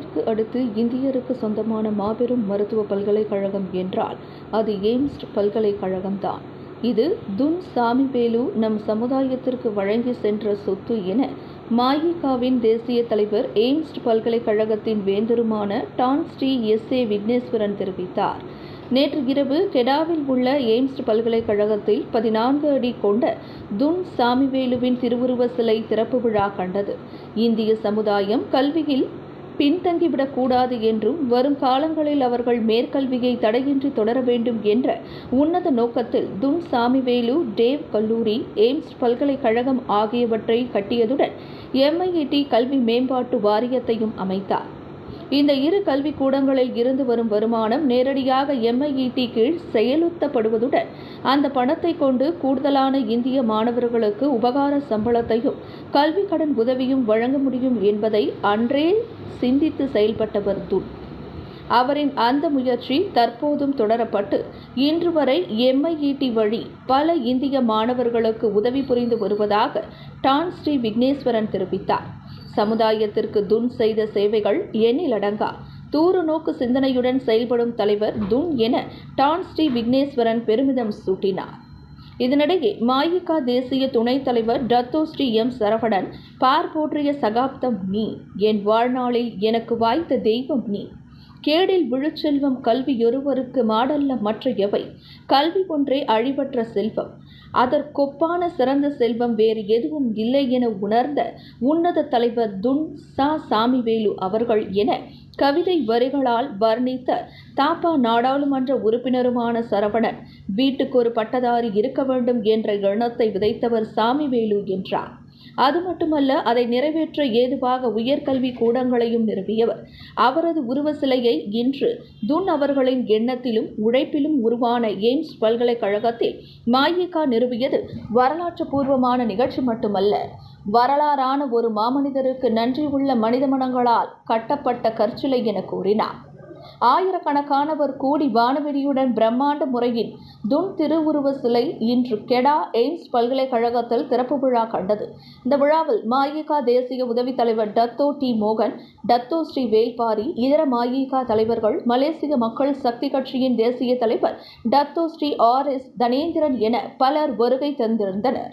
சீனாவுக்கு அடுத்து இந்தியருக்கு சொந்தமான மாபெரும் மருத்துவ பல்கலைக்கழகம் என்றால் அது எய்ம்ஸ் பல்கலைக்கழகம்தான். இது துன் சாமிவேலு நம் சமுதாயத்திற்கு வழங்கி சென்ற சொத்து என மாயிகாவின் தேசிய தலைவர் எய்ம்ஸ் பல்கலைக்கழகத்தின் வேந்தருமான Tan Sri S A Vigneswaran தெரிவித்தார். நேற்று இரவு கெடாவில் உள்ள எய்ம்ஸ் பல்கலைக்கழகத்தில் பதினான்கு அடி கொண்ட துன் சாமிவேலுவின் திருவுருவ சிலை திறப்பு விழா கண்டது. இந்திய சமுதாயம் கல்வியில் பின்தங்கிவிடக்கூடாது என்றும் வரும் காலங்களில் அவர்கள் மேற்கல்வியை தடையின்றி தொடர வேண்டும் என்ற உன்னத நோக்கத்தில் துன் சாமிவேலு டேவ் கல்லூரி எய்ம்ஸ் பல்கலைக்கழகம் ஆகியவற்றை கட்டியதுடன் எம்ஐஇடி கல்வி மேம்பாட்டு வாரியத்தையும் அமைத்தார். இந்த இரு கல்விக் கூடங்களில் இருந்து வரும் வருமானம் நேரடியாக எம்ஐஇடி கீழ் செயலுத்தப்படுவதுடன் அந்த பணத்தை கொண்டு கூடுதலான இந்திய மாணவர்களுக்கு உபகார சம்பளத்தையும் கல்வி கடன் உதவியும் வழங்க முடியும் என்பதை அன்றே சிந்தித்து செயல்பட்டவர் துன் அவரின் அந்த முயற்சி தற்போதும் தொடரப்பட்டு இன்று வரை எம்ஐஇடி வழி பல இந்திய மாணவர்களுக்கு உதவி புரிந்து வருவதாக டான் ஸ்ரீ விக்னேஸ்வரன் தெரிவித்தார். சமுதாயத்திற்கு துன் செய்த சேவைகள் எண்ணிலடங்கா தூறு நோக்கு சிந்தனையுடன் செயல்படும் தலைவர் துன் என டான் ஸ்ரீ விக்னேஸ்வரன் பெருமிதம் சூட்டினார். இதனிடையே மாயிகா தேசிய துணைத் தலைவர் டத்தோ ஸ்ரீ எம் சரவணன் பார் போற்றிய சகாப்தம் நீ என் வாழ்நாளில் எனக்கு வாய்த்த தெய்வம் நீ. கேடில் விழுச்செல்வம் கல்வியொருவருக்கு மாடல்ல மற்ற எவை? கல்வி ஒன்றே அழிவற்ற செல்வம். அதற்கொப்பான சிறந்த செல்வம் வேறு எதுவும் இல்லை என உணர்ந்த உன்னத தலைவர் துன் சா சாமிவேலு அவர்கள் என கவிதை வரிகளால் வர்ணித்த தாப்பா நாடாளுமன்ற உறுப்பினருமான சரவணன் வீட்டுக்கு ஒரு பட்டதாரி இருக்க வேண்டும் என்ற எண்ணத்தை விதைத்தவர் சாமிவேலு என்றார். அது மட்டுமல்ல அதை நிறைவேற்ற ஏதுவாக உயர்கல்வி கூடங்களையும் நிறுவியவர். அவரது உருவ சிலையை இன்று துன் அவர்களின் எண்ணத்திலும் உழைப்பிலும் உருவான எய்ம்ஸ் பல்கலைக்கழகத்தில் மாயிகா நிறுவியது வரலாற்று பூர்வமான நிகழ்ச்சி மட்டுமல்ல வரலாறான ஒரு மாமனிதருக்கு நன்றியுள்ள மனித மனங்களால் கட்டப்பட்ட கற்சிலை என கூறினார். ஆயிரக்கணக்கானவர் கூடி வானவெறியுடன் பிரம்மாண்ட முறையில் துன் திருவுருவ சிலை இன்று கெடா எய்ம்ஸ் பல்கலைக்கழகத்தில் திறப்பு விழா கண்டது. இந்த விழாவில் மாயிகா தேசிய உதவி தலைவர் டத்தோ டி மோகன் டத்தோ ஸ்ரீ வேல்பாரி இதர மாயிகா தலைவர்கள் மலேசிய மக்கள் சக்தி கட்சியின் தேசிய தலைவர் Datuk Sri R S Thanenthiran என பலர் வருகை தந்திருந்தனர்.